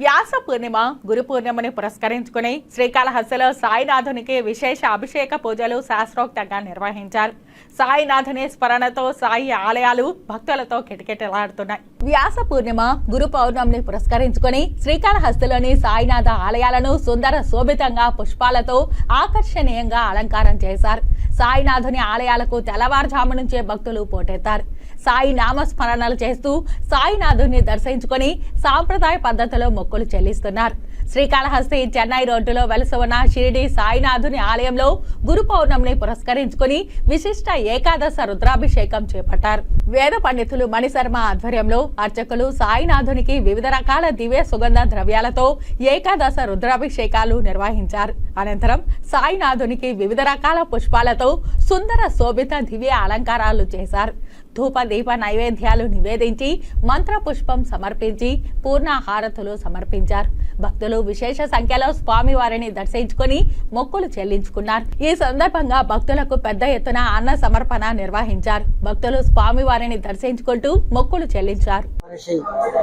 వ్యాస పూర్ణిమ గురు పూర్ణిమని పురస్కరించుకుని శ్రీకాళహస్తిలో సాయినాథునికి విశేష అభిషేక పూజలు శాస్త్రోక్తంగా నిర్వహించారు. సాయినాథుని స్మరణతో సాయి ఆలయాలు భక్తులతో కిటకిటలాడుతున్నాయి. వ్యాస పూర్ణిమ గురు పౌర్ణమిని పురస్కరించుకుని శ్రీకాళహస్తిలోని సాయినాథ ఆలయాలను సుందర శోభితంగా పుష్పాలతో ఆకర్షణీయంగా అలంకారం చేశారు. సాయినాథుని ఆలయాలకు తెల్లవారుజాము నుంచే భక్తులు పోటెత్తారు. సాయి నామస్మరణలు చేస్తూ సాయినాథుని దర్శించుకొని సాంప్రదాయ పద్ధతిలో మొక్కులు చెల్లిస్తున్నారు. శ్రీకాళహస్తి చెన్నై రోడ్డులో వెలసి ఉన్న షిరిడి సాయినాథుని ఆలయంలో గురు పౌర్ణమిని పురస్కరించుకుని విశిష్ట ఏకాదశ రుద్రాభిషేకం చేపట్టారు. వేద పండితులు మణిశర్మ ఆధ్వర్యంలో అర్చకులు సాయినాథునికి వివిధ రకాల దివ్య సుగంధ ద్రవ్యాలతో ఏకాదశ రుద్రాభిషేకాలు నిర్వహించారు. అనంతరం సాయినాథునికి వివిధ రకాల పుష్పాలతో సుందర శోభిత దివ్య అలంకారాలు చేశారు. ధూప దీప నైవేద్యాలు నివేదించి మంత్ర పుష్పం సమర్పించి పూర్ణ హారతులు సమర్పించారు. భక్తులు విశేష సంఖ్యలో స్వామివారిని దర్శించుకొని మొక్కులు చెల్లించుకున్నారు. ఈ సందర్భంగా భక్తులకు పెద్ద ఎత్తున అన్న సమర్పణ నిర్వహించారు. భక్తులు స్వామివారిని దర్శించుకుంటూ మొక్కులు చెల్లించారు.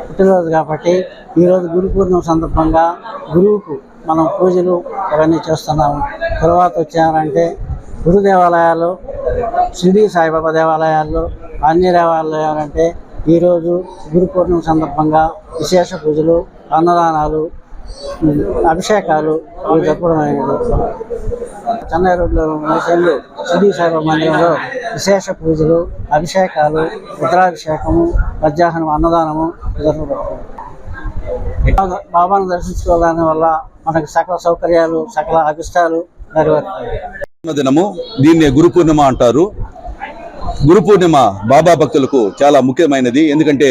పుట్టినరోజు కాబట్టి ఈరోజు గురు పూర్ణిమ సందర్భంగా గురువుకు మనం పూజలు అవన్నీ చేస్తున్నాము. తర్వాత వచ్చారంటే గురు దేవాలయాలు షిరిడి సాయిబాబా దేవాలయాల్లో అన్ని ఏమంటే ఈరోజు గురు పూర్ణిమ సందర్భంగా విశేష పూజలు అన్నదానాలు అభిషేకాలు ఇవి చెన్నై రోడ్లో మనుషులు షిరిడి మందిరంలో విశేష పూజలు అభిషేకాలు రుద్రాభిషేకము మధ్యాహ్నం అన్నదానము జరపబడుతుంది బాబాను దర్శించుకోవడం వల్ల మనకు సకల సౌకర్యాలు సకల అభిష్టాలు నెరవేరుతాయి. దినము దీన్ని గురు పూర్ణిమ అంటారు. గురు పూర్ణిమ బాబా భక్తులకు చాలా ముఖ్యమైనది. ఎందుకంటే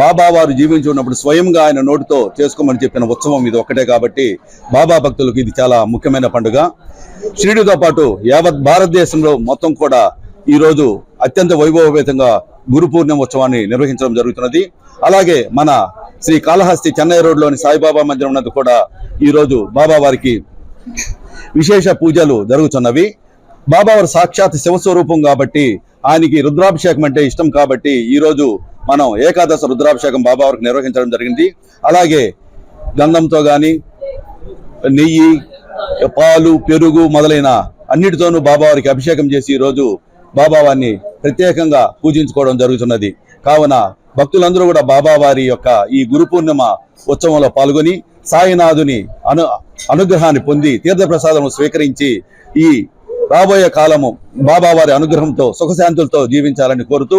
బాబా వారు జీవించి ఉన్నప్పుడు స్వయంగా ఆయన నోటితో చేసుకోమని చెప్పిన ఉత్సవం ఇది ఒక్కటే కాబట్టి బాబా భక్తులకు ఇది చాలా ముఖ్యమైన పండుగ. షిరిడితో పాటు యావత్ భారతదేశంలో మొత్తం కూడా ఈ రోజు అత్యంత వైభవపేతంగా గురు పూర్ణిమ ఉత్సవాన్ని నిర్వహించడం జరుగుతున్నది. అలాగే మన శ్రీ కాళహస్తి చెన్నై రోడ్లోని సాయిబాబా మందిరం ఉన్నది కూడా ఈ రోజు బాబా వారికి విశేష పూజలు జరుగుతున్నవి. బాబావారు సాక్షాత్ శివస్వరూపం కాబట్టి ఆయనకి రుద్రాభిషేకం అంటే ఇష్టం కాబట్టి ఈరోజు మనం ఏకాదశ రుద్రాభిషేకం బాబావారికి నిర్వహించడం జరిగింది. అలాగే గంధంతో కానీ నెయ్యి పాలు పెరుగు మొదలైన అన్నిటితోనూ బాబావారికి అభిషేకం చేసి ఈ రోజు బాబావారిని ప్రత్యేకంగా పూజించుకోవడం జరుగుతున్నది. కావున భక్తులందరూ కూడా బాబావారి యొక్క ఈ గురు పూర్ణిమ ఉత్సవంలో పాల్గొని సాయినాథుని అను అనుగ్రహాన్ని పొంది తీర్థప్రసాదం స్వీకరించి ఈ రాబోయే కాలము బాబా వారి అనుగ్రహంతో సుఖశాంతులతో జీవించాలని కోరుతూ